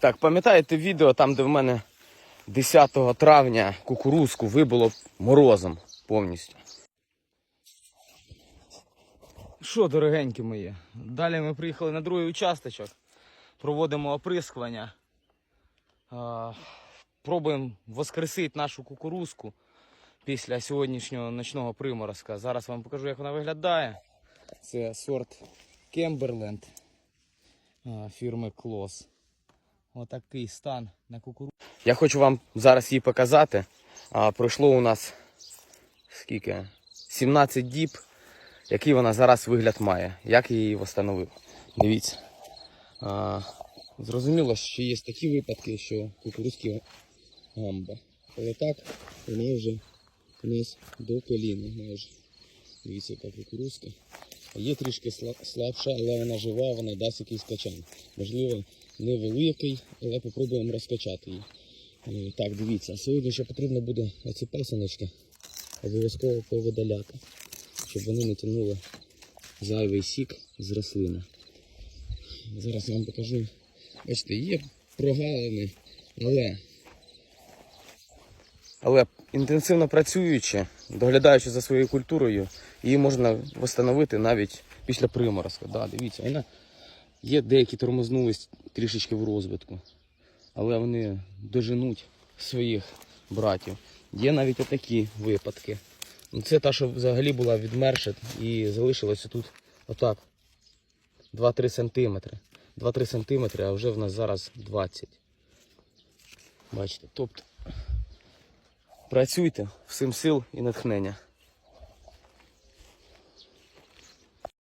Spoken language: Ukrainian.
Так, пам'ятаєте відео там, де в мене 10 травня кукурузку вибило морозом повністю. Що, дорогенькі мої? Далі ми приїхали на другий участочок. Проводимо оприскування. Пробуємо воскресити нашу кукурузку після сьогоднішнього ночного приморозка. Зараз вам покажу, як вона виглядає. Це сорт Кемберленд фірми Клос. Отакий стан на кукурудзі. Я хочу вам зараз її показати. А, пройшло у нас скільки? 17 діб. Який вона зараз вигляд має, як я її встановив. Дивіться. А, зрозуміло, що є такі випадки, що кукурузки гамба. Але так, вона вже вниз до коліна майже. Дивіться, яка кукурузка. Є трішки сла- слабша, але вона жива, вона дасть якийсь качан. Можливо, невеликий, але попробуємо розкачати її. Е, Так, дивіться, сьогодні ще потрібно буде оці пасиночки обов'язково повидаляти, щоб вони не тягнули зайвий сік з рослини. Зараз я вам покажу. Бачите, є прогалини, але. Але інтенсивно працюючи, доглядаючи за своєю культурою, її можна встановити навіть після приморозка. Да, дивіться, вона є деякі тормознулись трішечки в розвитку, але вони доженуть своїх братів. Є навіть отакі випадки. Ну, Це та, що взагалі була відмерша і залишилося тут отак. 2-3 сантиметри. 2-3 сантиметри, а вже в нас зараз 20. Бачите, тобто працюйте, всім сил і натхнення.